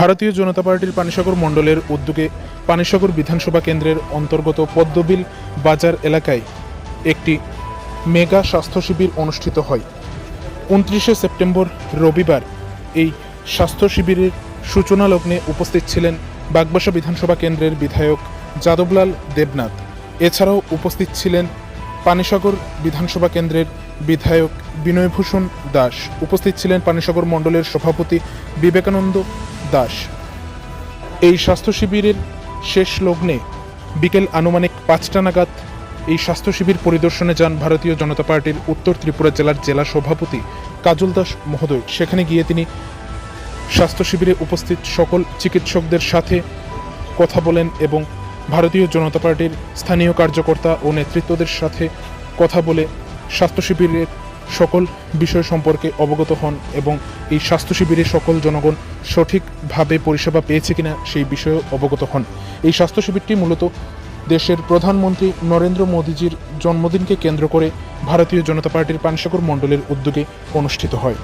ভারতীয় জনতা পার্টির পানিসাগর মণ্ডলের উদ্যোগে পানিসাগর বিধানসভা কেন্দ্রের অন্তর্গত পদ্মবিল বাজার এলাকায় একটি মেগা স্বাস্থ্য শিবির অনুষ্ঠিত হয়। উনত্রিশে সেপ্টেম্বর রবিবার এই স্বাস্থ্য শিবিরের সূচনা লগ্নে উপস্থিত ছিলেন বাগবাসা বিধানসভা কেন্দ্রের বিধায়ক যাদবলাল দেবনাথ। এছাড়াও উপস্থিত ছিলেন পানিসাগর বিধানসভা কেন্দ্রের বিধায়ক বিনয়ভূষণ দাস। উপস্থিত ছিলেন পানিসাগর মণ্ডলের সভাপতি বিবেকানন্দ দাস। এই স্বাস্থ্য শিবিরের শেষ লগ্নে বিকেল আনুমানিক পাঁচটা নাগাদ এই স্বাস্থ্য শিবির পরিদর্শনে যান ভারতীয় জনতা পার্টির উত্তর ত্রিপুরা জেলার জেলা সভাপতি কাজল দাস মহোদয়। সেখানে গিয়ে তিনি স্বাস্থ্য শিবিরে উপস্থিত সকল চিকিৎসকদের সাথে কথা বলেন এবং ভারতীয় জনতা পার্টির স্থানীয় কার্যকর্তা ও নেতৃত্বদের সাথে কথা বলে স্বাস্থ্য শিবিরের সকল বিষয় সম্পর্কে অবগত হন এবং এই স্বাস্থ্য শিবিরে সকল জনগণ সঠিকভাবে পরিষেবা পেয়েছে কিনা সেই বিষয়ে অবগত হন। এই স্বাস্থ্য শিবিরটি মূলত দেশের প্রধানমন্ত্রী নরেন্দ্র মোদীজির জন্মদিনকে কেন্দ্র করে ভারতীয় জনতা পার্টির পানসাগর মণ্ডলের উদ্যোগে অনুষ্ঠিত হয়।